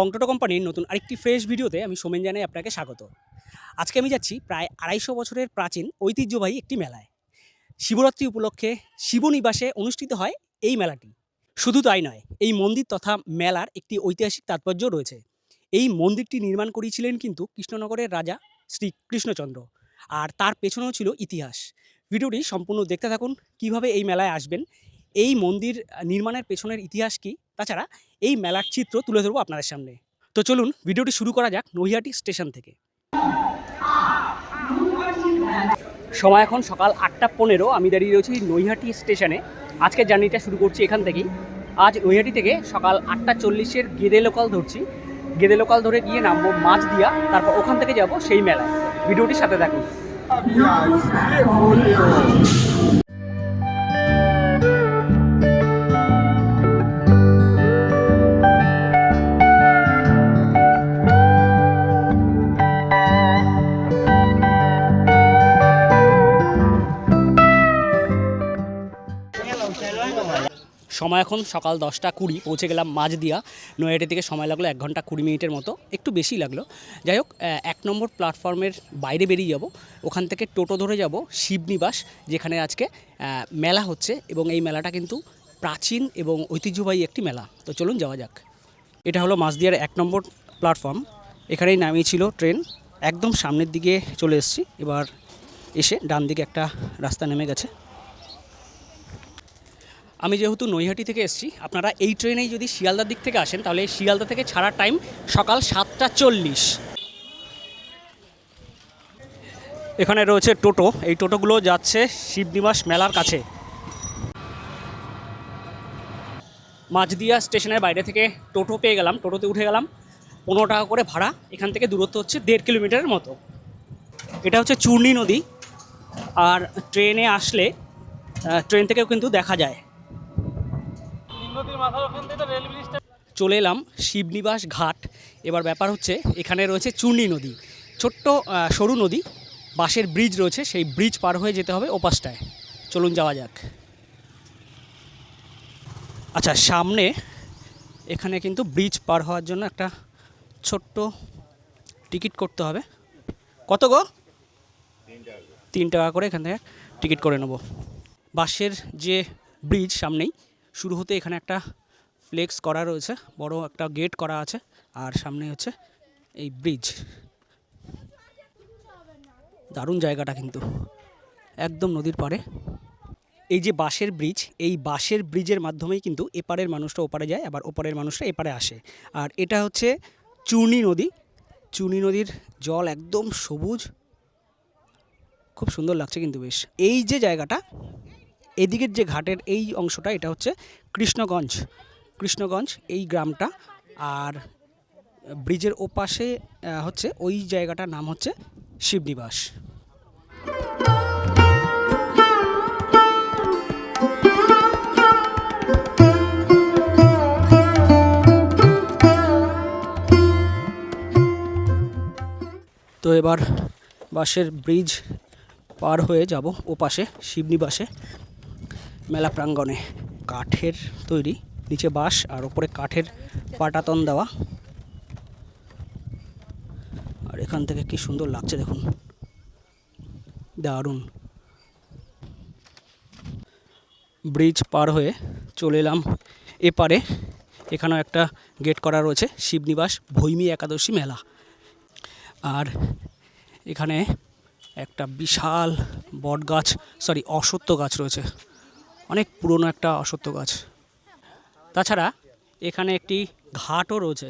বংটোটো কোম্পানির নতুন আরেকটি ফ্রেশ ভিডিওতে আমি সোমেন জানাই আপনাকে স্বাগত। আজকে আমি যাচ্ছি প্রায় আড়াইশো বছরের প্রাচীন ঐতিহ্যবাহী একটি মেলায়। শিবরাত্রি উপলক্ষে শিবনিবাসে অনুষ্ঠিত হয় এই মেলাটি। শুধু তাই নয়, এই মন্দির তথা মেলার একটি ঐতিহাসিক তাৎপর্য রয়েছে। এই মন্দিরটি নির্মাণ করিয়েছিলেন কিন্তু কৃষ্ণনগরের রাজা শ্রী কৃষ্ণচন্দ্র। আর তার পেছনেও ছিল ইতিহাস। ভিডিওটি সম্পূর্ণ দেখতে থাকুন, কীভাবে এই মেলায় আসবেন, এই মন্দির নির্মাণের পেছনের ইতিহাস কী তাছাড়া এই মেলার চিত্র তুলে ধরবো আপনাদের সামনে। তো চলুন, ভিডিওটি শুরু করা যাক নৈহাটি স্টেশন থেকে। সময় এখন সকাল আটটা পনেরো, আমি দাঁড়িয়ে রয়েছি নৈহাটি স্টেশনে। আজকের জার্নিটা শুরু করছি এখান থেকেই। আজ নৈহাটি থেকে সকাল আটটা চল্লিশের গেদে লোকাল ধরছি। গেদে লোকাল ধরে গিয়ে নামবো মাছ দিয়া তারপর ওখান থেকে যাব সেই মেলায়। ভিডিওটির সাথে থাকুন। সময় এখন সকাল দশটা কুড়ি, পৌঁছে গেলাম মাঝদিয়া। নৈহাটি থেকে সময় লাগল এক ঘণ্টা কুড়ি মিনিটের মতো, একটু বেশি লাগল। যাই হোক এক নম্বর প্ল্যাটফর্মের বাইরে বেরিয়ে যাব। ওখান থেকে টোটো ধরে যাব শিবনিবাস, যেখানে আজকে মেলা হচ্ছে এবং এই মেলাটা কিন্তু প্রাচীন এবং ঐতিহ্যবাহী একটি মেলা। তো চলুন যাওয়া যাক। এটা হলো মাঝদিয়ার এক নম্বর প্ল্যাটফর্ম এখানেই নামিয়েছিল ট্রেন। একদম সামনের দিকে চলে এসেছি। এবার এসে ডান দিকে একটা রাস্তা নেমে গেছে। আমি যেহেতু নৈহাটি থেকে এসেছি, আপনারা এই ট্রেনেই যদি শিয়ালদার দিক থেকে আসেন, তাহলে শিয়ালদা থেকে ছাড়ার টাইম সকাল সাতটা চল্লিশ। এখানে রয়েছে টোটো, এই টোটোগুলো যাচ্ছে শিবনিবাস মেলার কাছে। মাঝদিয়া স্টেশনের বাইরে থেকে টোটো পেয়ে গেলাম, টোটোতে উঠে গেলাম, পনেরো টাকা করে ভাড়া, এখান থেকে দূরত্ব হচ্ছে দেড় কিলোমিটারের মতো। এটা হচ্ছে চূর্ণী নদী, আর ট্রেনে আসলে ট্রেন থেকেও কিন্তু দেখা যায়। চলে এলাম শিবনিবাস ঘাট। এবার ব্যাপার হচ্ছে, এখানে রয়েছে চূর্ণী নদী। ছোট্ট সরু নদী, বাঁশের ব্রিজ রয়েছে, সেই ব্রিজ পার হয়ে যেতে হবে ওপাশটায়। চলুন যাওয়া যাক। আচ্ছা সামনে এখানে কিন্তু ব্রিজ পার হওয়ার জন্য একটা ছোট্ট টিকিট করতে হবে। কত গো? তিন টাকা করে এখান থেকে টিকিট করে নেব। বাসের যে ব্রিজ সামনেই শুরু হতে এখানে একটা ফ্লেক্স করা রয়েছে, বড় একটা গেট করা আছে, আর সামনে হচ্ছে এই ব্রিজ। দারুণ জায়গাটা কিন্তু, একদম নদীর পাড়ে। এই যে বাঁশের ব্রিজ, এই বাঁশের ব্রিজের মাধ্যমেই কিন্তু এপারের মানুষটা ওপারে যায়, আবার ওপারের মানুষটা এপারে আসে। আর এটা হচ্ছে চূর্ণী নদী। চূর্ণী নদীর জল একদম সবুজ। খুব সুন্দর লাগছে কিন্তু বেশ। এই যে জায়গাটা এদিকের যে ঘাটের এই অংশটা, এটা হচ্ছে কৃষ্ণগঞ্জ। কৃষ্ণগঞ্জ, এই গ্রামটা। আর ব্রিজের ওপাশে হচ্ছে ওই জায়গাটার নাম হচ্ছে শিবনিবাস। তো এবার বাসের ব্রিজ পার হয়ে যাব ও পাশে শিবনিবাসে। মেলা প্রাঙ্গণে। কাঠের তৈরি, নিচে বাঁশ আর ওপরে কাঠের পাটাতন দেওয়া। আর এখান থেকে কি সুন্দর লাগছে দেখুন। দারুণ। ব্রিজ পার হয়ে চলে এলাম এপারে। এখানেও একটা গেট করা রয়েছে, শিবনিবাস ভৈমী একাদশী মেলা। আর এখানে একটা বিশাল বট গাছ সরি অশ্বত্থ গাছ রয়েছে। অনেক পুরনো একটা অশ্বত্থ গাছ। তাছাড়া এখানে একটি ঘাটও রয়েছে।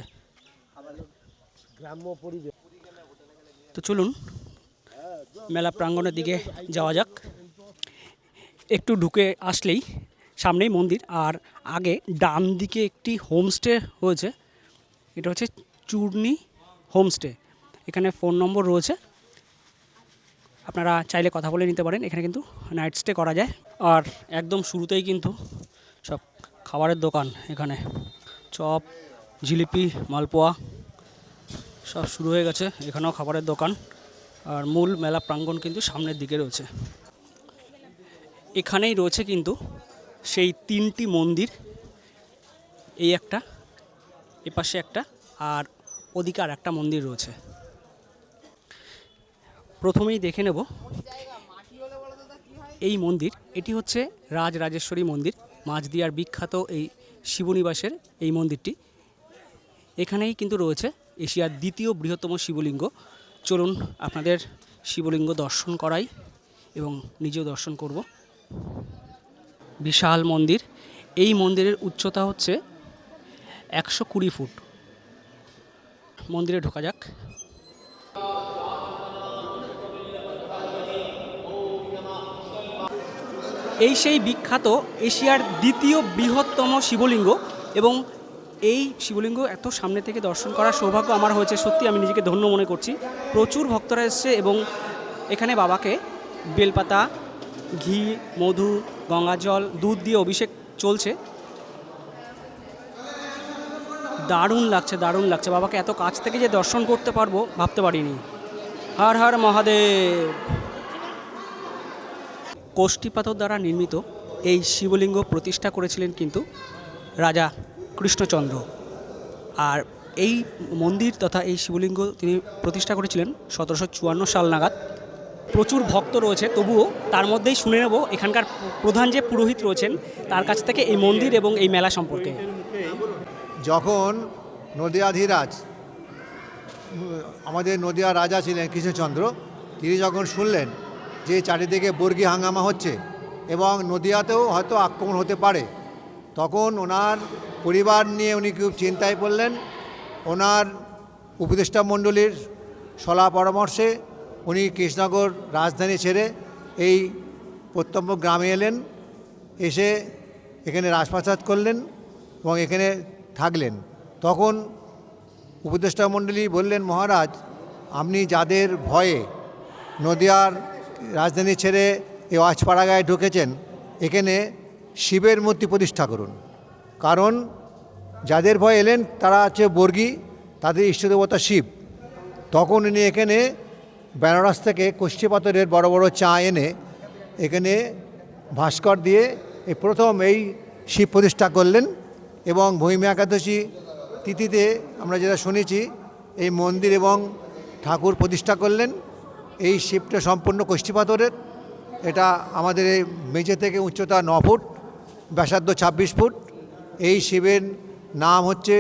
তো চলুন, মেলা প্রাঙ্গণের দিকে যাওয়া যাক। একটু ঢুকে আসলেই সামনেই মন্দির, আর আগে ডান দিকে একটি হোমস্টে হয়েছে। এটা হচ্ছে চূর্ণী হোমস্টে। এখানে ফোন নম্বর রয়েছে। আপনারা চাইলে কথা বলে নিতে পারেন, এখানে কিন্তু নাইট স্টে করা যায়। আর একদম শুরুতেই কিন্তু সব খাবারের দোকান এখানে। চপ, জিলিপি, মালপোয়া সব শুরু হয়ে গেছে, এখানেও খাবারের দোকান। আর মূল মেলা প্রাঙ্গণ কিন্তু সামনের দিকে রয়েছে। এখানেই রয়েছে কিন্তু সেই তিনটি মন্দির। এই একটা, এপাশে একটা, আর ওদিকে আর একটা মন্দির রয়েছে। প্রথমেই দেখে নেব এই মন্দির। এটি হচ্ছে রাজরাজেশ্বরী মন্দির। মাঝদিয়ার বিখ্যাত এই শিবনিবাসের এই মন্দিরটি। এখানেই কিন্তু রয়েছে এশিয়ার দ্বিতীয় বৃহত্তম শিবলিঙ্গ। চলুন আপনাদের শিবলিঙ্গ দর্শন করাই এবং নিজেও দর্শন করব। বিশাল মন্দির। এই মন্দিরের উচ্চতা হচ্ছে একশো কুড়ি ফুট। মন্দিরে ঢোকা যাক। এই সেই বিখ্যাত এশিয়ার দ্বিতীয় বৃহত্তম শিবলিঙ্গ এবং এই শিবলিঙ্গ এত সামনে থেকে দর্শন করার সৌভাগ্য আমার হয়েছে। সত্যি আমি নিজেকে ধন্য মনে করছি। প্রচুর ভক্তরা এসছে এবং এখানে বাবাকে বেলপাতা, ঘি, মধু, গঙ্গা জল, দুধ দিয়ে অভিষেক চলছে। দারুণ লাগছে দারুণ লাগছে। বাবাকে এত কাছ থেকে যে দর্শন করতে পারব ভাবতে পারিনি। হর হর মহাদেব। কোষ্ঠী পাথর দ্বারা নির্মিত এই শিবলিঙ্গ প্রতিষ্ঠা করেছিলেন কিন্তু রাজা কৃষ্ণচন্দ্র। আর এই মন্দির তথা এই শিবলিঙ্গ তিনি প্রতিষ্ঠা করেছিলেন সতেরোশো চুয়ান্ন সাল নাগাদ। প্রচুর ভক্ত রয়েছে, তবুও তার মধ্যেই শুনে নেব এখানকার প্রধান যে পুরোহিত রয়েছেন, তার কাছ থেকে এই মন্দির এবং এই মেলা সম্পর্কে। যখন নদিয়াধিরাজ আমাদের নদিয়া রাজা ছিলেন কৃষ্ণচন্দ্র, তিনি যখন শুনলেন যে চারিদিকে বর্গী হাঙ্গামা হচ্ছে এবং নদিয়াতেও হয়তো আক্রমণ হতে পারে। তখন ওনার পরিবার নিয়ে উনি খুব চিন্তায় পড়লেন। ওনার উপদেষ্টা মণ্ডলীর সলা পরামর্শে উনি কৃষ্ণনগর রাজধানী ছেড়ে এই প্রত্যন্ত গ্রামে এলেন, এসে এখানে রাজপ্রাসাদ করলেন এবং এখানে থাকলেন। তখন উপদেষ্টা মণ্ডলী বললেন, মহারাজ, আপনি যাদের ভয়ে নদিয়ার রাজধানী ছেড়ে এই অজপাড়াগায় ঢুকেছেন, এখানে শিবের মূর্তি প্রতিষ্ঠা করুন। কারণ যাদের ভয় এলেন, তারা আছে বর্গী, তাদের ইষ্টদেবতা শিব। তখন উনি এখানে বেনারস থেকে কষ্টি পাথরের বড় বড় চা এনে এখানে ভাস্কর দিয়ে এই প্রথম এই শিব প্রতিষ্ঠা করলেন এবং ভূমি একাদশী তিথিতে আমরা যেটা শুনেছি, এই মন্দির এবং ঠাকুর প্রতিষ্ঠা করলেন। এই শিবটা সম্পূর্ণ কষ্টি পাথরের এটা আমাদের এই মেঝে থেকে উচ্চতা ন ফুট, ব্যাসার্ধ ছাব্বিশ ফুট। এই শিবের নাম হচ্ছে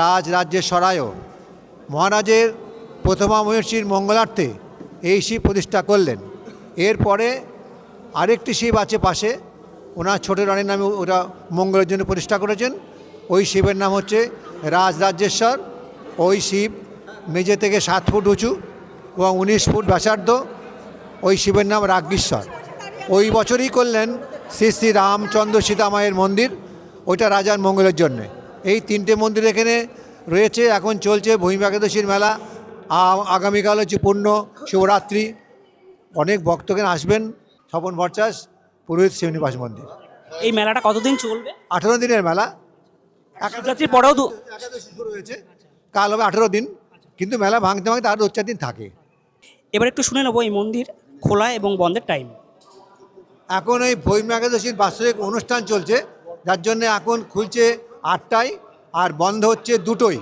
রাজ রাজ্যের সরায় মহারাজের প্রথমা মহর্ষির মঙ্গলার্থে এই শিব প্রতিষ্ঠা করলেন। এরপরে আরেকটি শিব আছে পাশে, ওনার ছোট রানীর নামে ওরা মঙ্গলের জন্য প্রতিষ্ঠা করেছেন। ওই শিবের নাম হচ্ছে রাজরাজ্যেশ্বর। ওই শিব মেঝে থেকে সাত ফুট উঁচু। এবং উনিশ ফুট ব্যাসার্ধ ওই শিবের নাম রাজ্ঞীশ্বর ওই বছরই করলেন শ্রী শ্রী রামচন্দ্র সীতামায়ের মন্দির ওইটা রাজার মঙ্গলের জন্যে। এই তিনটে মন্দির এখানে রয়েছে এখন চলছে ভূমি একাদশীর মেলা আগামীকাল হচ্ছে পূর্ণ শিবরাত্রি অনেক ভক্তগণ আসবেন স্বপন ভরচাস পুরোহিত শিবনিবাস মন্দির। এই মেলাটা কতদিন চলবে? আঠেরো দিনের মেলা। শিবরাত্রির পরেও দু একাদশী শুরু হয়েছে। কাল হবে আঠেরো দিন কিন্তু মেলা ভাঙতে ভাঙতে আরও দু চার দিন থাকে। এবার একটু শুনে নেব এই মন্দির খোলা এবং বন্ধের টাইম এখন ওই ভৈম একাদশীর বাৎসরিক অনুষ্ঠান চলছে, যার জন্য এখন খুলছে আটটায় আর বন্ধ হচ্ছে দুটোই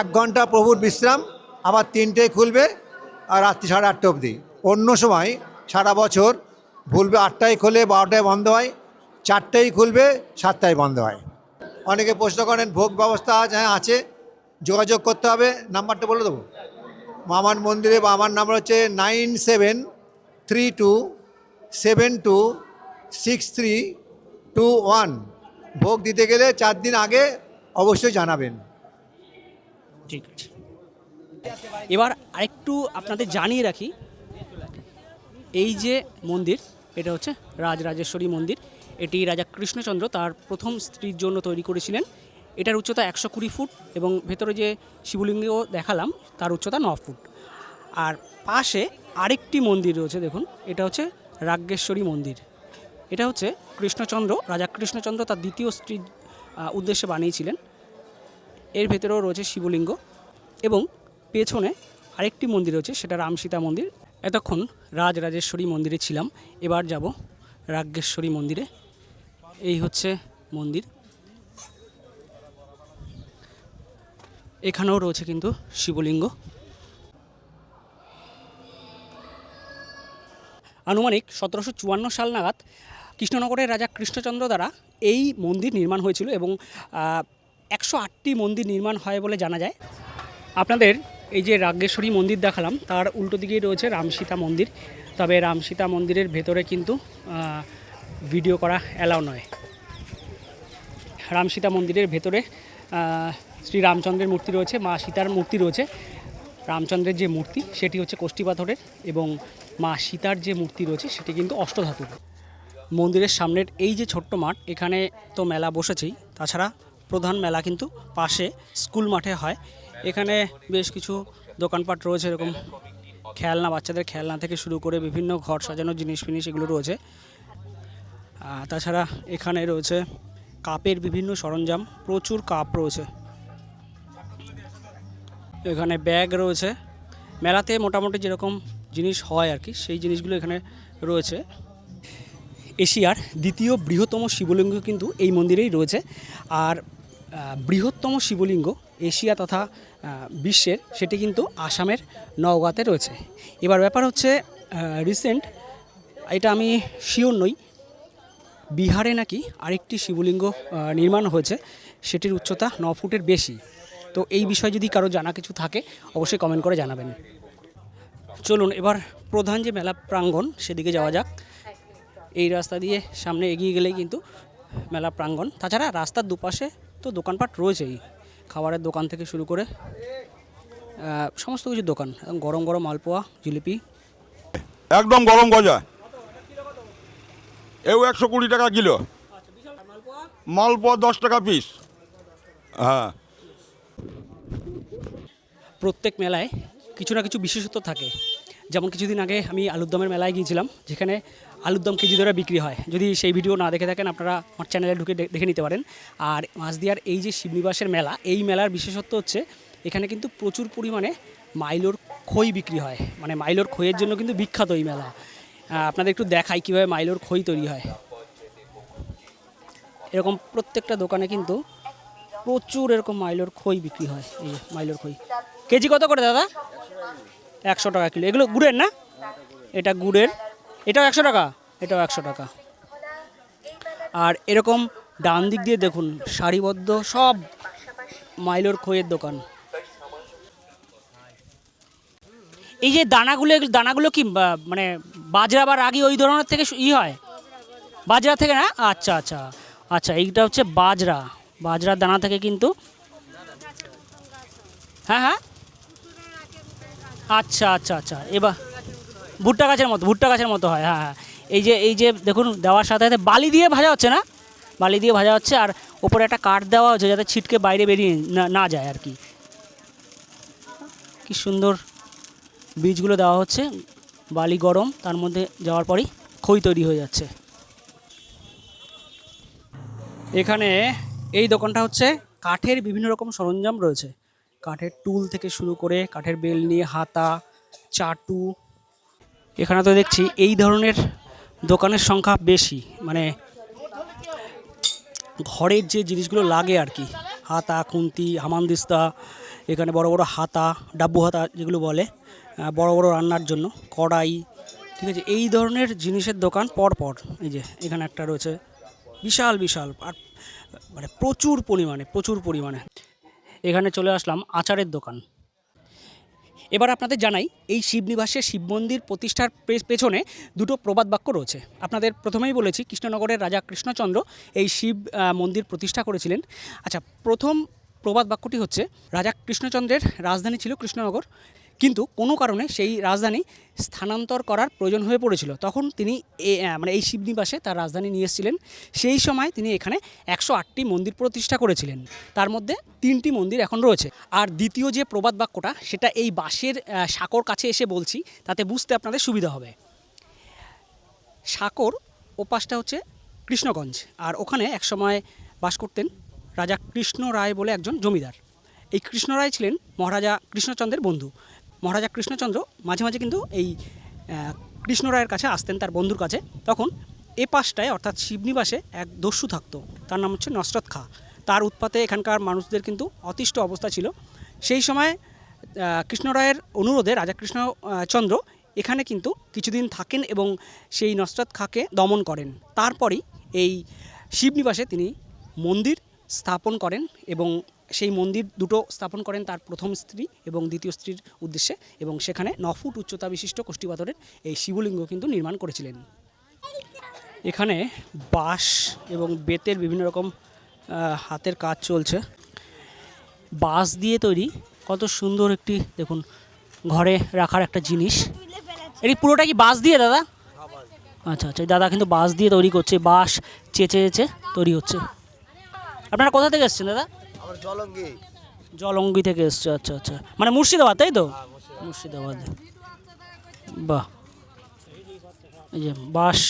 এক ঘণ্টা প্রভুর বিশ্রাম, আবার তিনটেই খুলবে আর রাত্রি সাড়ে আটটা অবধি। অন্য সময় সারা বছর ভুলবে আটটায় খোলে, বারোটায় বন্ধ হয় চারটেই খুলবে, সাতটায় বন্ধ হয়। অনেকে প্রশ্ন করেন, ভোগ ব্যবস্থা হ্যাঁ আছে, যোগাযোগ করতে হবে, নাম্বারটা বলে দেবো? মামার মন্দিরে বা আমার নাম্বার হচ্ছে nine seven three two seven two six three two one. ভোগ দিতে গেলে চার দিন আগে অবশ্যই জানাবেন। ঠিক আছে। এবার আরেকটু আপনাদের জানিয়ে রাখি, এই যে মন্দির, এটা হচ্ছে রাজরাজেশ্বরী মন্দির। এটি রাজা কৃষ্ণচন্দ্র তার প্রথম স্ত্রীর জন্য তৈরি করেছিলেন। এটার উচ্চতা একশো কুড়ি ফুট এবং ভেতরে যে শিবলিঙ্গ দেখালাম, তার উচ্চতা ন ফুট। আর পাশে আরেকটি মন্দির রয়েছে, দেখুন, এটা হচ্ছে রাজ্ঞেশ্বরী মন্দির। এটা হচ্ছে কৃষ্ণচন্দ্র, রাজা কৃষ্ণচন্দ্র তার দ্বিতীয় স্ত্রীর উদ্দেশ্যে বানিয়েছিলেন। এর ভেতরেও রয়েছে শিবলিঙ্গ এবং পেছনে আরেকটি মন্দির রয়েছে, সেটা রাম সীতা মন্দির। এতক্ষণ রাজরাজেশ্বরী মন্দিরে ছিলাম, এবার যাব রাজ্ঞেশ্বরী মন্দিরে। এই হচ্ছে মন্দির। এখানেও রয়েছে কিন্তু শিবলিঙ্গ। আনুমানিক সতেরোশো চুয়ান্ন সাল নাগাদ কৃষ্ণনগরের রাজা কৃষ্ণচন্দ্র দ্বারা এই মন্দির নির্মাণ হয়েছিল এবং একশো আটটি মন্দির নির্মাণ হয় বলে জানা যায়। আপনাদের এই যে রাগেশ্বরী মন্দির দেখালাম, তার উল্টো দিকেই রয়েছে রামসীতা মন্দির। তবে রামসীতা মন্দিরের ভেতরে কিন্তু ভিডিও করা অ্যালাউ নয়। রামসীতা মন্দিরের ভেতরে শ্রী রামচন্দ্রের মূর্তি রয়েছে, মা সীতার মূর্তি রয়েছে। রামচন্দ্রের যে মূর্তি, সেটি হচ্ছে কোষ্ঠী পাথরের এবং মা সীতার যে মূর্তি রয়েছে, সেটি কিন্তু অষ্টধাতুর। মন্দিরের সামনের এই যে ছোট্ট মাঠ, এখানে তো মেলা বসেছেই। তাছাড়া প্রধান মেলা কিন্তু পাশে স্কুল মাঠে হয়। এখানে বেশ কিছু দোকানপাট রয়েছে, এরকম খেলনা, বাচ্চাদের খেলনা থেকে শুরু করে বিভিন্ন ঘর সাজানোর জিনিস ফিনিস এগুলো রয়েছে। তাছাড়া এখানে রয়েছে কাপের বিভিন্ন সরঞ্জাম, প্রচুর কাপ রয়েছে। এখানে ব্যাগ রয়েছে। মেলাতে মোটামুটি যেরকম জিনিস হয় আর কি, সেই জিনিসগুলো এখানে রয়েছে। এশিয়ার দ্বিতীয় বৃহত্তম শিবলিঙ্গ কিন্তু এই মন্দিরেই রয়েছে। আর বৃহত্তম শিবলিঙ্গ এশিয়া তথা বিশ্বের, সেটি কিন্তু আসামের নওগাঁতে রয়েছে। এবার ব্যাপার হচ্ছে রিসেন্ট এটা আমি শিওর নই, বিহারে নাকি আরেকটি শিবলিঙ্গ নির্মাণ হয়েছে, সেটির উচ্চতা ন ফুটের বেশি। তো এই বিষয়ে যদি কারও জানা কিছু থাকে অবশ্যই কমেন্ট করে জানাবেন। চলুন এবার প্রধান যে মেলা প্রাঙ্গণ সেদিকে যাওয়া যাক। এই রাস্তা দিয়ে সামনে এগিয়ে গেলেই কিন্তু মেলা প্রাঙ্গণ। তাছাড়া রাস্তার দুপাশে তো দোকানপাট রয়েছেই। খাবারের দোকান থেকে শুরু করে সমস্ত কিছু দোকান। একদম গরম গরম মালপোয়া জিলিপি। একদম গরম গজা। এও একশো কুড়ি টাকা কিলো। মালপোয়া। দশ টাকা পিস হ্যাঁ। প্রত্যেক মেলায় কিছু না কিছু বিশেষত্ব থাকে। যেমন কিছুদিন আগে আমি আলুরদমের মেলায় গিয়েছিলাম, যেখানে আলুরদম কেজি ধরে বিক্রি হয়। যদি সেই ভিডিও না দেখে থাকেন, আপনারা আমার চ্যানেলে ঢুকে দেখে নিতে পারেন। আর মাছদিয়ার এই যে শিবনিবাসের মেলা, এই মেলার বিশেষত্ব হচ্ছে, এখানে কিন্তু প্রচুর পরিমাণে মাইলোর খই বিক্রি হয়। মানে মাইলোর খইয়ের জন্য কিন্তু বিখ্যাত এই মেলা। আপনাদের একটু দেখাই কীভাবে মাইলোর খই তৈরি হয়। এরকম প্রত্যেকটা দোকানে কিন্তু প্রচুর এরকম মাইলোর খই বিক্রি হয়, এই মাইলোর খই। কেজি কত করে দাদা? একশো টাকা কিলো। এগুলো গুড়ের না? এটা গুড়ের। এটাও একশো টাকা? এটাও একশো টাকা। আর এরকম ডান দিক দিয়ে দেখুন, সারিবদ্ধ সব মাইলোর খইয়ের দোকান। এই যে দানাগুলো এগুলো- দানাগুলো কি মানে বাজরা বা রাগি ওই ধরনের থেকে ই হয়? বাজরা থেকে না? আচ্ছা আচ্ছা। আচ্ছা এইটা হচ্ছে বাজরা। বাজরার দানা থেকে কিন্তু হ্যাঁ হ্যাঁ। আচ্ছা আচ্ছা আচ্ছা। এবার ভুট্টা গাছের মতো, ভুট্টা গাছের মতো হয় হ্যাঁ হ্যাঁ। এই যে এই যে দেখুন, দেওয়ার সাথে সাথে বালি দিয়ে ভাজা হচ্ছে না? বালি দিয়ে ভাজা হচ্ছে আর ওপরে একটা কাঠ দেওয়া হচ্ছে যাতে ছিটকে বাইরে বেরিয়ে না যায় আর কি। কি সুন্দর বীজগুলো দেওয়া হচ্ছে, বালি গরম, তার মধ্যে যাওয়ার পরই খই তৈরি হয়ে যাচ্ছে। এখানে এই দোকানটা হচ্ছে কাঠের বিভিন্ন রকম সরঞ্জাম রয়েছে। কাঠের টুল থেকে শুরু করে কাঠের বেলনি, হাতা, চাটু। এখানে তো দেখছি এই ধরনের দোকানের সংখ্যা বেশি মানে ঘরের যে জিনিসগুলো লাগে আর কি, হাতা, খুন্তি হামানদিস্তা এখানে বড় বড় হাতা, ডাব্বু হাতা যেগুলো বলে বড় বড় রান্নার জন্য, কড়াই, ঠিক আছে, এই ধরনের জিনিসের দোকান পর পর এই যে এখানে একটা রয়েছে, বিশাল বিশাল, আর মানে প্রচুর পরিমাণে প্রচুর পরিমাণে। এখানে চলে আসলাম আচারের দোকান। এবার আপনাদের জানাই, এই শিবনিবাসে শিব মন্দির প্রতিষ্ঠার পেছনে দুটো প্রবাদ বাক্য রয়েছে। আপনাদের প্রথমেই বলেছি, কৃষ্ণনগরের রাজা কৃষ্ণচন্দ্র এই শিব মন্দির প্রতিষ্ঠা করেছিলেন। আচ্ছা প্রথম প্রবাদ বাক্যটি হচ্ছে, রাজা কৃষ্ণচন্দ্রের রাজধানী ছিল কৃষ্ণনগর। কিন্তু কোনো কারণে সেই রাজধানী স্থানান্তর করার প্রয়োজন হয়ে পড়েছিল। তখন তিনি মানে এই শিবনিবাসে তার রাজধানী নিয়ে এসেছিলেন। সেই সময় তিনি এখানে একশো আটটি মন্দির প্রতিষ্ঠা করেছিলেন। তার মধ্যে তিনটি মন্দির এখন রয়েছে। আর দ্বিতীয় যে প্রবাদ বাক্যটা, সেটা এই বাঁশের সাঁকোর কাছে এসে বলছি, তাতে বুঝতে আপনাদের সুবিধা হবে। সাঁকোর ওপাশটা হচ্ছে কৃষ্ণগঞ্জ, আর ওখানে একসময় বাস করতেন রাজা কৃষ্ণ রায় বলে একজন জমিদার। এই কৃষ্ণ রায় ছিলেন মহারাজা কৃষ্ণচন্দ্রের বন্ধু। মহারাজা কৃষ্ণচন্দ্র মাঝে মাঝে কিন্তু এই কৃষ্ণ রায়ের কাছে আসতেন তার বন্ধুর কাছে। তখন এ পাশটায় অর্থাৎ শিবনিবাসে এক দস্যু থাকতো তার নাম হচ্ছে নসরত খা। তার উৎপাতে এখানকার মানুষদের কিন্তু অতিষ্ঠ অবস্থা ছিল। সেই সময় আহ, কৃষ্ণরায়ের অনুরোধে রাজা কৃষ্ণচন্দ্র এখানে কিন্তু কিছুদিন থাকেন এবং সেই নসরত খাঁকে দমন করেন। তারপরেই এই শিবনিবাসে তিনি মন্দির স্থাপন করেন এবং সেই মন্দির দুটো স্থাপন করেন তার প্রথম স্ত্রী এবং দ্বিতীয় স্ত্রীর উদ্দেশ্যে এবং সেখানে ন ফুট উচ্চতা বিশিষ্ট কোষ্ঠীপাথরের এই শিবলিঙ্গ কিন্তু নির্মাণ করেছিলেন। এখানে বাঁশ এবং বেতের বিভিন্ন রকম হাতের কাজ চলছে। বাঁশ দিয়ে তৈরি, কত সুন্দর একটি, দেখুন, ঘরে রাখার একটা জিনিস। এটি পুরোটা কি বাঁশ দিয়ে, দাদা? আচ্ছা আচ্ছা দাদা কিন্তু বাঁশ দিয়ে তৈরি করছে, বাঁশ চেঁচে চেঁচে তৈরি হচ্ছে। আপনারা কোথা থেকে এসছেন, দাদা? আমার জলঙ্গি। জলঙ্গি থেকে এসছে আচ্ছা আচ্ছা। মানে মুর্শিদাবাদ তাই তো? মুর্শিদাবাদ। বাহ। এই যে বাঁশ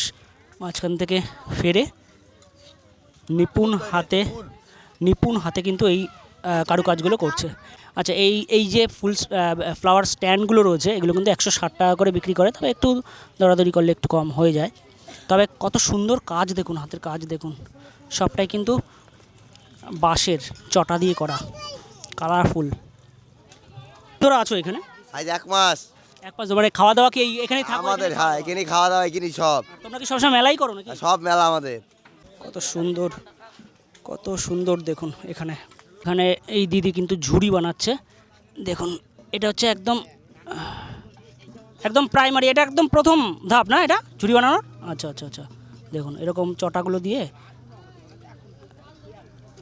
মাঝখান থেকে ফেরে। নিপুণ হাতে নিপুণ? হাতে কিন্তু এই কারুকাজগুলো করছে। আচ্ছা এই এই যে ফুল ফ্লাওয়ার স্ট্যান্ডগুলো রয়েছে এগুলো কিন্তু একশো ষাট টাকা করে বিক্রি করে তবে একটু দরাদরি করলে একটু কম হয়ে যায়। তবে কত সুন্দর কাজ দেখুন হাতের কাজ দেখুন। সবটাই কিন্তু বাঁশের চটা দিয়ে করা। কালারফুল তোরা আছো এখানে? আজ এক মাস। এক পাঁচ মানে খাওয়া দাওয়া কি এখানেই থাকো আমাদের হ্যাঁ? এখানেই খাওয়া দাওয়া এখানেই সব। তোমরা কি সবসময় মেলাই করো নাকি? সব মেলা আমাদের। কত সুন্দর কত সুন্দর দেখুন এখানে। এখানে এই দিদি কিন্তু ঝুড়ি বানাচ্ছে। দেখুন এটা হচ্ছে একদম একদম প্রাইমারি এটা একদম প্রথম ধাপ না এটা? ঝুড়ি বানানোর? আচ্ছা আচ্ছা আচ্ছা। দেখুন এরকম চটাগুলো দিয়ে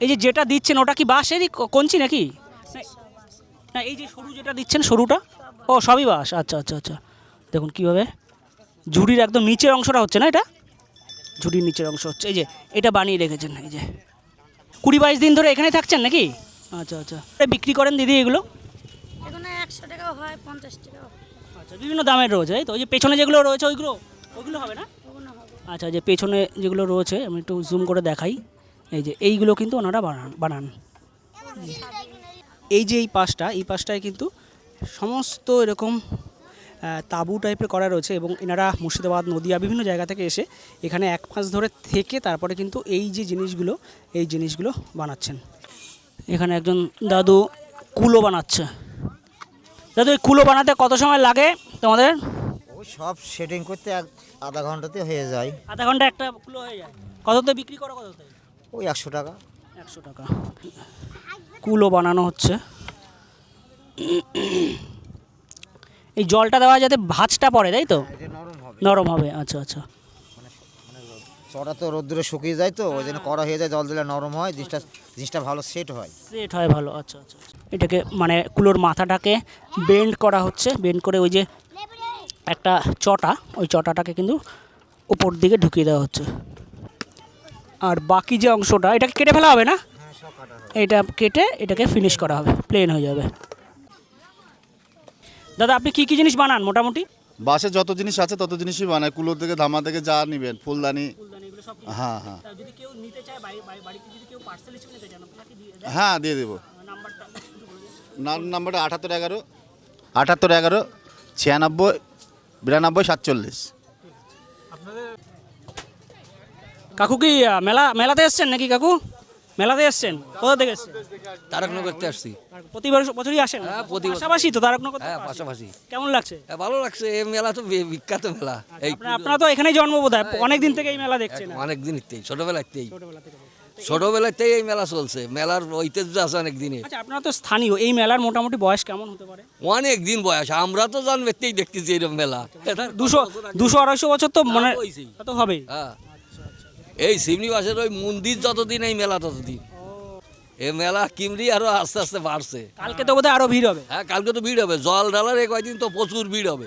এই যে যেটা দিচ্ছেন ওটা কি বাঁশেরই কঞ্চি নাকি? না এই যে সরু যেটা দিচ্ছেন সরুটা? ও সবই বাঁশ। আচ্ছা আচ্ছা আচ্ছা। দেখুন কীভাবে। ঝুড়ির একদম নিচের অংশটা হচ্ছে না এটা? ঝুড়ির নিচের অংশ হচ্ছে। এই যে এটা বানিয়ে রেখেছেন এই যে। কুড়ি বাইশ দিন ধরে এখানে থাকছেন নাকি? আচ্ছা আচ্ছা। এটা বিক্রি করেন দিদি এগুলো? একশো টাকাও হয় পঞ্চাশ টাকাও আচ্ছা বিভিন্ন দামের রয়েছে। তাই তো ওই যে পেছনে যেগুলো রয়েছে ওইগুলো ওইগুলো হবে না? আচ্ছা যে পেছনে যেগুলো রয়েছে আমি একটু জুম করে দেখাই। এই যে এইগুলো কিন্তু ওনারা বানান বানান। এই যে এই পাশটা এই পাশটায় কিন্তু সমস্ত এরকম তাঁবু টাইপের করা রয়েছে এবং এনারা মুর্শিদাবাদ নদিয়া বিভিন্ন জায়গা থেকে এসে এখানে এক মাস ধরে থেকে তারপরে কিন্তু এই যে জিনিসগুলো এই জিনিসগুলো বানাচ্ছেন। এখানে একজন দাদু কুলো বানাচ্ছে। দাদু এই কুলো বানাতে কত সময় লাগে তোমাদের? সব সেটিং করতে এক আধা ঘন্টাতে হয়ে যায়। আধা ঘণ্টা একটা কুলো হয়ে যায়। কততে বিক্রি করো কততে ওই একশো টাকা। একশো টাকা। কুলো বানানো হচ্ছে। এই জলটা দেওয়া যাতে ভাঁজটা পড়ে তাই তো? নরম হবে। নরম হবে আচ্ছা আচ্ছা। চড়া তো রোদ্দুরে শুকিয়ে যায় তো ওই জন্য কড়া হয়ে যায় জল দিলে নরম হয় জিনিসটা জিনিসটা ভালো সেট হয়। সেট হয় ভালো আচ্ছা আচ্ছা আচ্ছা। এটাকে মানে কুলোর মাথাটাকে বেন্ড করা হচ্ছে বেন্ড করে ওই যে একটা চটা ওই চটাটাকে কিন্তু উপর দিকে ঢুকিয়ে দেওয়া হচ্ছে। আর বাকি যে অংশটা এটাকে কেটে ফেলা হবে না? এটা কেটে এটাকে ফিনিশ করা হবে প্লেন হয়ে যাবে। দাদা আপনি কি কি জিনিস বানান মোটামুটি? বাসে যত জিনিস আছে তত জিনিসই বানায়। কুলো থেকে ধামা থেকে যা নেবেন ফুলদানি। হ্যাঁ হ্যাঁ। হ্যাঁ দিয়ে দেবো। নাম্বারটা নাম নাম্বারটা আটাত্তর এগারো। আটাত্তর এগারো ছিয়ানব্বই বিরানব্বই সাতচল্লিশ। কাকু কি মেলা মেলাতে এসছেন নাকি কাকু? মেলাতে এসছেন? কোথা থেকে এসছেন? তারকনগর থেকে আসছি প্রতি বছর- বছরই আসেন? হ্যাঁ, প্রতি পাশাপাশি তো তারকনগর হ্যাঁ পাশাপাশি। কেমন লাগছে? হ্যাঁ, ভালো লাগছে। এই মেলা তো বিখ্যাত মেলা। এই আপনারা তো এখানেই জন্ম বোধ হয় অনেক দিন থেকে এই মেলা দেখছেন। অনেক দিনতেই ছোটবেলাতেই ছোটবেলাতেই এই মেলা চলছে। মেলার ঐতিহ্য আছে অনেক দিনে। আচ্ছা আপনারা তো স্থানীয়। এই মেলার মোটামুটি বয়স কেমন হতে পারে? অনেক দিন বয়স। আমরা তো জন্মেতেই দেখতেছি এরকম মেলা। দুশো দুশো আড়াইশো বছর তো মনে হয়েছেই। তো হবেই। হ্যাঁ। এই শিবনিবাসের ওই মন্দির যতদিন এই মেলা ততদিন। এই মেলা কিমরি আরও আস্তে আস্তে বাড়ছে। কালকে তো বোধহয় আরও ভিড় হবে। হ্যাঁ কালকে তো ভিড় হবে। জল ঢালার এই কয়দিন তো প্রচুর ভিড় হবে।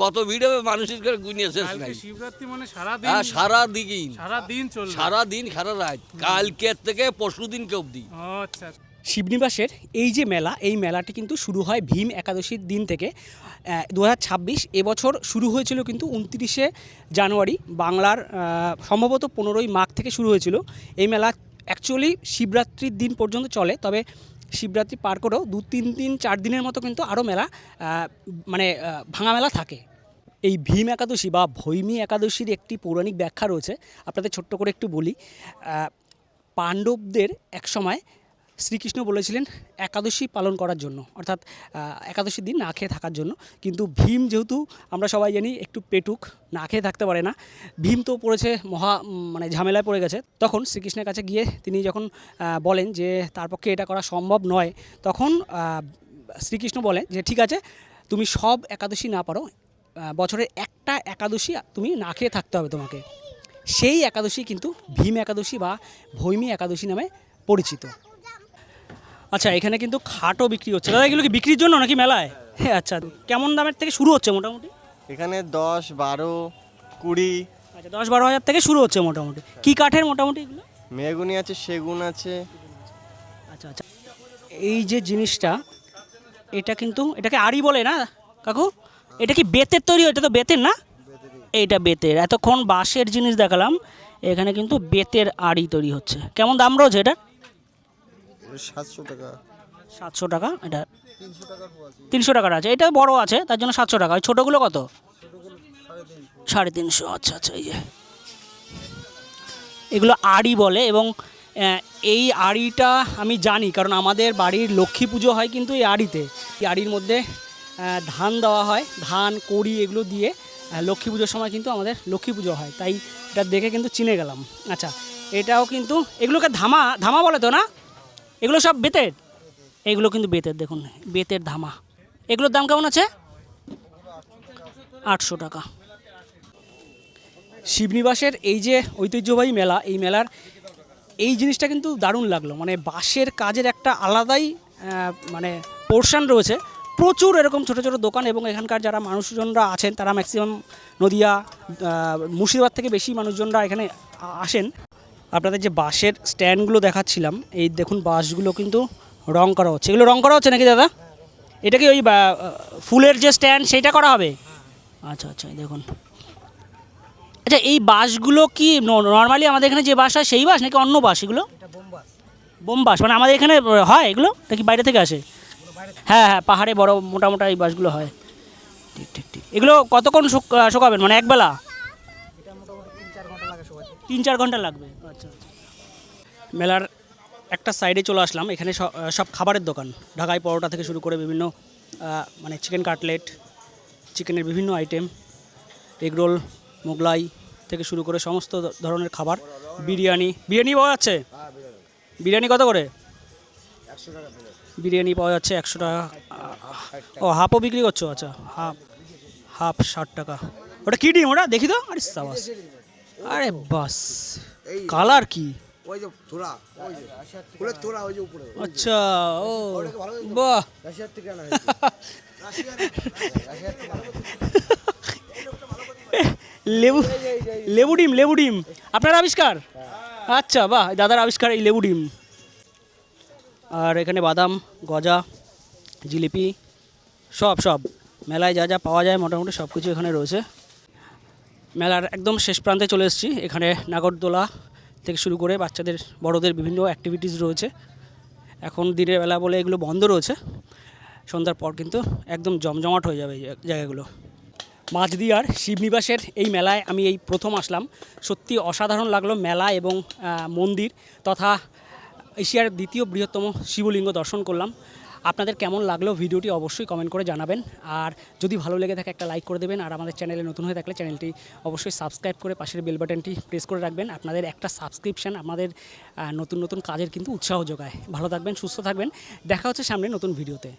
কত ভিড় হবে মানুষের করে গুনিয়ে শেষ নাই। শিবরাত্রি মানে সারা দিন হ্যাঁ সারা দিন সারাদিন চলবে। সারা দিন সারা রাত। কালকে থেকে পরশু দিনকে অবধি। আচ্ছা। শিবনিবাসের এই যে মেলা, এই মেলাটি কিন্তু শুরু হয় ভীম একাদশীর দিন থেকে দু হাজার ছাব্বিশ। এবছর শুরু হয়েছিল কিন্তু উনত্রিশে জানুয়ারি, বাংলার সম্ভবত পনেরোই মাঘ থেকে শুরু হয়েছিল। এই মেলা অ্যাকচুয়ালি শিবরাত্রির দিন পর্যন্ত চলে, তবে শিবরাত্রি পার করেও দু, তিন দিন, চার দিনের মতো কিন্তু আরও মেলা মানে ভাঙা মেলা থাকে। এই ভীম একাদশী বা ভৈমী একাদশীর একটি পৌরাণিক ব্যাখ্যা রয়েছে, আপনাদের ছোট্ট করে একটু বলি। পাণ্ডবদের একসময় শ্রীকৃষ্ণ বলেছিলেন একাদশী পালন করার জন্য, অর্থাৎ একাদশীর দিন না খেয়ে থাকার জন্য। কিন্তু ভীম যেহেতু, আমরা সবাই জানি, একটু পেটুক, না খেয়ে থাকতে পারে না। ভীম তো পড়েছে মহা মানে ঝামেলায় পড়ে গেছে। তখন শ্রীকৃষ্ণের কাছে গিয়ে তিনি যখন বলেন যে, তার পক্ষে এটা করা সম্ভব নয় তখন শ্রীকৃষ্ণ বলেন যে, ঠিক আছে, তুমি সব একাদশী না পারো। বছরের একটা একাদশী তুমি না খেয়ে থাকতে হবে তোমাকে। সেই একাদশী কিন্তু ভীম একাদশী বা ভৈমী একাদশী নামে পরিচিত। আচ্ছা এখানে কিন্তু খাটও বিক্রি হচ্ছে। দাদা এগুলো কি বিক্রির জন্য নাকি মেলায়? হ্যাঁ আচ্ছা। কেমন দামের থেকে শুরু হচ্ছে মোটামুটি? এখানে দশ বারো কুড়ি। আচ্ছা দশ বারো হাজার থেকে শুরু হচ্ছে মোটামুটি। কি কাঠের মোটামুটি এগুলো? মেগুনি আছে সেগুন আছে। আচ্ছা আচ্ছা। এই যে জিনিসটা এটা কিন্তু এটাকে আড়ি বলে না কাকু? এটা কি বেতের তৈরি এটা তো বেতের না? এইটা বেতের। এতক্ষণ বাঁশের জিনিস দেখালাম। এখানে কিন্তু বেতের আড়ি তৈরি হচ্ছে। কেমন দাম রয়েছে এটা? সাতশো টাকা। সাতশো টাকা? এটা তিনশো টাকার আছে। এটা বড় আছে তার জন্য সাতশো টাকা। ওই ছোটোগুলো কত? সাড়ে তিনশো। আচ্ছা আচ্ছা এই যে। এগুলো আড়ি বলে এবং এই আড়িটা আমি জানি কারণ আমাদের বাড়ির লক্ষ্মী পুজো হয় কিন্তু এই আড়িতে। এই আড়ির মধ্যে ধান দেওয়া হয়। ধান কড়ি এগুলো দিয়ে লক্ষ্মী পুজোর সময় কিন্তু আমাদের লক্ষ্মী পুজো হয়। তাই এটা দেখে কিন্তু চিনে গেলাম। আচ্ছা এটাও কিন্তু এগুলোকে ধামা ধামা বলে তো না? এগুলো সব বেতের? এগুলো কিন্তু বেতের, দেখুন, বেতের ধামা। এগুলোর দাম কেমন আছে? আটশো টাকা। শিবনিবাসের এই যে ঐতিহ্যবাহী মেলা, এই মেলার, এই জিনিসটা কিন্তু দারুণ লাগল। মানে বাঁশের কাজের একটা আলাদাই মানে পোর্শন রয়েছে। প্রচুর এরকম ছোট ছোট দোকান এবং এখানকার যারা মানুষজনরা আছেন, তারা ম্যাক্সিমাম নদিয়া মুর্শিদাবাদ থেকে বেশি মানুষজনরা এখানে আসেন। আপনাদের যে বাঁশের স্ট্যান্ডগুলো দেখাচ্ছিলাম এই দেখুন বাঁশগুলো কিন্তু রং করা হচ্ছে। এগুলো রং করা হচ্ছে নাকি দাদা? এটা কি ওই ফুলের যে স্ট্যান্ড সেটা করা হবে? আচ্ছা আচ্ছা এই দেখুন। আচ্ছা এই বাঁশগুলো কি নর্মালি আমাদের এখানে যে বাঁশ হয় সেই বাস নাকি অন্য বাস এগুলো? বোম বাঁশ। মানে আমাদের এখানে হয় এগুলো? নাকি বাইরে থেকে আসে? হ্যাঁ হ্যাঁ পাহাড়ে বড় মোটা মোটা এই বাসগুলো হয়। ঠিক ঠিক ঠিক। এগুলো কতক্ষণ শুক- শুকাবেন? মানে একবেলা? তিন চার ঘণ্টা লাগবে। মেলার একটা সাইডে চলে আসলাম। এখানে সব খাবারের দোকান। ঢাকায় পরোটা থেকে শুরু করে বিভিন্ন মানে চিকেন কাটলেট চিকেনের বিভিন্ন আইটেম এগরোল মোগলাই থেকে শুরু করে সমস্ত ধরনের খাবার। বিরিয়ানি বিরিয়ানি পাওয়া যাচ্ছে? বিরিয়ানি কত করে? বিরিয়ানি পাওয়া যাচ্ছে একশো টাকা। ও হাফও বিক্রি করছ? আচ্ছা হাফ হাফ ষাট টাকা। ওটা কী ডিম? ওটা দেখি তো। আরে সাবাস। আরে বাস। কালার কি? ওই যে তোরা ওই যে। ফুলের তোরা ওই যে উপরে। আচ্ছা ও বাহ। রাশিয়ার থেকে আনা লেবু লেবু ডিম লেবু ডিম। আপনার আবিষ্কার? আচ্ছা বাহ দাদার আবিষ্কার এই লেবু ডিম। আর এখানে বাদাম গজা জিলিপি সব সব। মেলায় যা যা পাওয়া যায় মোটামুটি সব কিছু এখানে রয়েছে। মেলার একদম শেষ প্রান্তে চলে এসেছি। এখানে নাগরদোলা থেকে শুরু করে বাচ্চাদের, বড়দের বিভিন্ন অ্যাক্টিভিটিস রয়েছে। এখন দিনের বেলা বলে এগুলো বন্ধ রয়েছে। সন্ধ্যার পর কিন্তু একদম জমজমাট হয়ে যাবে জায়গাগুলো। মাঝদিয়ার শিবনিবাসের এই মেলায় আমি এই প্রথম আসলাম। সত্যি অসাধারণ লাগল মেলা এবং মন্দির তথা এশিয়ার দ্বিতীয় বৃহত্তম শিবলিঙ্গ দর্শন করলাম। আপনাদের কেমন লাগল ভিডিওটি অবশ্যই কমেন্ট করে জানাবেন। আর যদি ভালো লেগে থাকে একটা লাইক করে দেবেন, আর আমাদের চ্যানেলে নতুন হয়ে থাকলে চ্যানেলটি অবশ্যই সাবস্ক্রাইব করে পাশের বেল বাটনটি প্রেস করে রাখবেন। আপনাদের একটা সাবস্ক্রিপশান আমাদের নতুন নতুন কাজের কিন্তু উৎসাহ যোগায়। ভালো থাকবেন, সুস্থ থাকবেন। দেখা হচ্ছে সামনে নতুন ভিডিওতে